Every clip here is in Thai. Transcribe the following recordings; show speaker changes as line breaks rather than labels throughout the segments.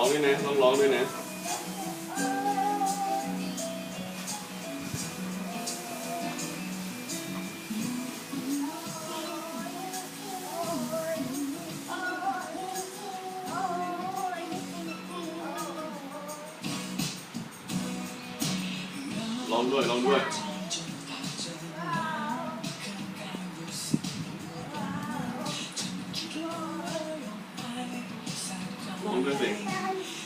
ร้องด้วยนะต้องร้องด้วยนะ ร้องด้วยร้องด้วย
Living. thing.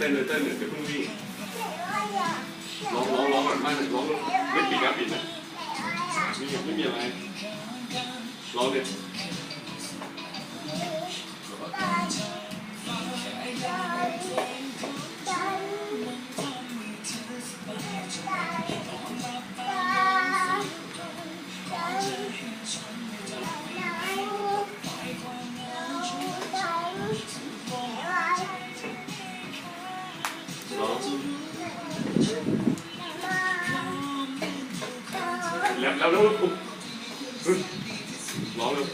เต้
นเลยเต้นเลยเดี๋ยวเพิ่งวิ่งร้องร้องร้องก่อนไม่ร้องไม่ปิดนะปิดนะไม่มีไม่มีอะไรร้องเลยร้ ร้องเลย